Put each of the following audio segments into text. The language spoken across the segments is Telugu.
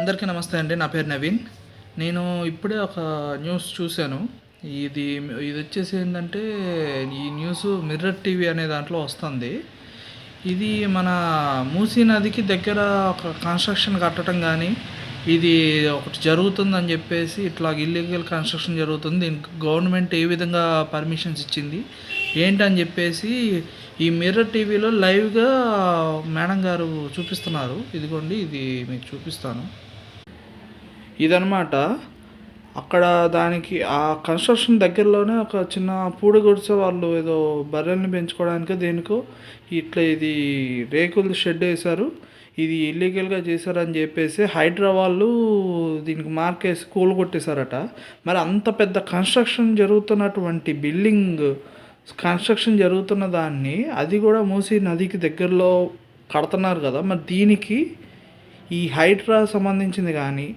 అందరికీ నమస్తే అండి నా పేరు నవీన్. నేను ఇప్పుడే ఒక న్యూస్ చూశాను. ఇది ఇది వచ్చేసి ఏంటంటే ఈ న్యూస్ మిర్రర్ టీవీ అనే దాంట్లో వస్తుంది. ఇది మన మూసీ నదికి దగ్గర ఒక కన్స్ట్రక్షన్ కట్టడం కానీ ఇది ఒకటి జరుగుతుందని చెప్పేసి ఇట్లా ఇల్లీగల్ కన్స్ట్రక్షన్ జరుగుతుంది. దీనికి గవర్నమెంట్ ఏ విధంగా పర్మిషన్స్ ఇచ్చింది ఏంటని చెప్పేసి ఈ మిర్రర్ టీవీలో లైవ్గా మేడం గారు చూపిస్తున్నారు. ఇదిగోండి ఇది మీకు చూపిస్తాను. ఇదనమాట అక్కడ దానికి ఆ కన్స్ట్రక్షన్ దగ్గరలోనే ఒక చిన్న పూడ గుడిసె వాళ్ళు ఏదో బర్రెల్ని పెంచుకోవడానికి దేనికో ఇట్లా ఇది రేకుల షెడ్ వేశారు. ఇది ఇల్లీగల్గా చేశారని చెప్పేసి హైడ్రా వాళ్ళు దీనికి మార్కేసి కూలు కొట్టేశారట. మరి అంత పెద్ద కన్స్ట్రక్షన్ జరుగుతున్నటువంటి బిల్డింగ్ కన్స్ట్రక్షన్ జరుగుతున్న దాన్ని అది కూడా మూసి నదికి దగ్గరలో కడుతున్నారు కదా. మరి దీనికి ఈ హైడ్రా సంబంధించింది కానీ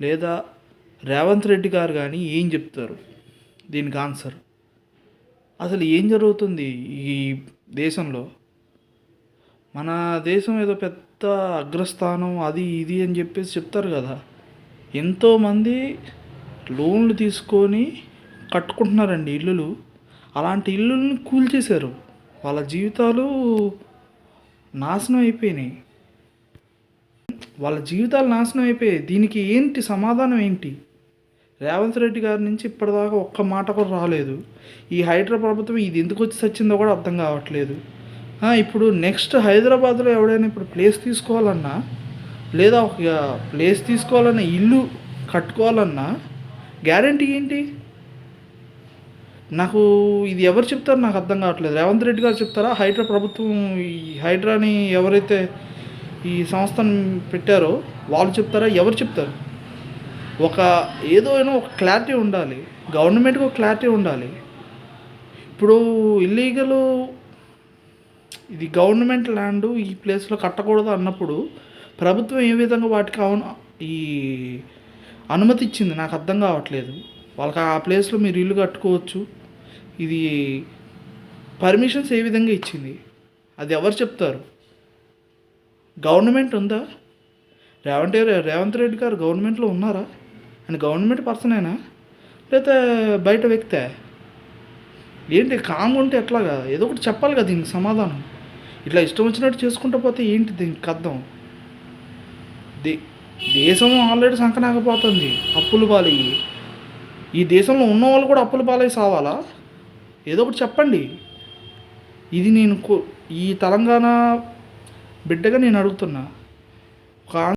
లేదా రేవంత్ రెడ్డి గారు కానీ ఏం చెప్తారు? దీనికి ఆన్సర్. అసలు ఏం జరుగుతుంది ఈ దేశంలో? మన దేశం ఏదో పెద్ద అగ్రస్థానం అది ఇది అని చెప్పేసి చెప్తారు కదా. ఎంతోమంది లోన్లు తీసుకొని కట్టుకుంటున్నారండి ఇల్లులు. అలాంటి ఇల్లుల్ని కూల్చేశారు. వాళ్ళ జీవితాలు నాశనం అయిపోయినాయి. వాళ్ళ జీవితాలు నాశనం అయిపోయాయి. దీనికి ఏంటి సమాధానం ఏంటి? రేవంత్ రెడ్డి గారి నుంచి ఇప్పటిదాకా ఒక్క మాట కూడా రాలేదు. ఈ హైదరాబాద్ ప్రభుత్వం ఇది ఎందుకు వచ్చి వచ్చిందో కూడా అర్థం కావట్లేదు. ఇప్పుడు నెక్స్ట్ హైదరాబాద్లో ఎవడైనా ఇప్పుడు ప్లేస్ తీసుకోవాలన్నా లేదా ఒక ప్లేస్ తీసుకోవాలన్నా ఇల్లు కట్టుకోవాలన్నా గ్యారంటీ ఏంటి? నాకు ఇది ఎవరు చెప్తారు నాకు అర్థం కావట్లేదు. రేవంత్ రెడ్డి గారు చెప్తారా? హైడ్రా ప్రభుత్వం ఈ హైడ్రాని ఎవరైతే ఈ సంస్థను పెట్టారో వాళ్ళు చెప్తారా? ఎవరు చెప్తారు? ఒక ఏదో అయినా ఒక క్లారిటీ ఉండాలి. గవర్నమెంట్కి ఒక క్లారిటీ ఉండాలి. ఇప్పుడు ఇల్లీగల్ ఇది గవర్నమెంట్ ల్యాండ్ ఈ ప్లేస్లో కట్టకూడదు అన్నప్పుడు ప్రభుత్వం ఏ విధంగా వాటికి అవును ఈ అనుమతి ఇచ్చింది? నాకు అర్థం కావట్లేదు. వాళ్ళకి ఆ ప్లేస్లో మీరు ఇల్లు కట్టుకోవచ్చు. ఇది పర్మిషన్స్ ఏ విధంగా ఇచ్చింది? అది ఎవరు చెప్తారు? గవర్నమెంట్ ఉందా? రేవంత్ రేవంత్ రెడ్డి గారు గవర్నమెంట్లో ఉన్నారా? ఆయన గవర్నమెంట్ పర్సనేనా? లేకపోతే బయట వ్యక్తే? ఏంటి కామ్గా ఉంటే ఎట్లాగా? ఏదో ఒకటి చెప్పాలి కదా దీనికి సమాధానం. ఇట్లా ఇష్టం వచ్చినట్టు చేసుకుంటూ పోతే ఏంటి దీనికి అర్థం? దే దేశం ఆల్రెడీ సంకనాకపోతుంది అప్పులు పాలయ్యి. ఈ దేశంలో ఉన్న వాళ్ళు కూడా అప్పులు పాలై సావాలా? ఏదో ఒకటి చెప్పండి. ఇది నేను కో- ఈ తెలంగాణ బిడ్డగా నేను అడుగుతున్నా. ఒక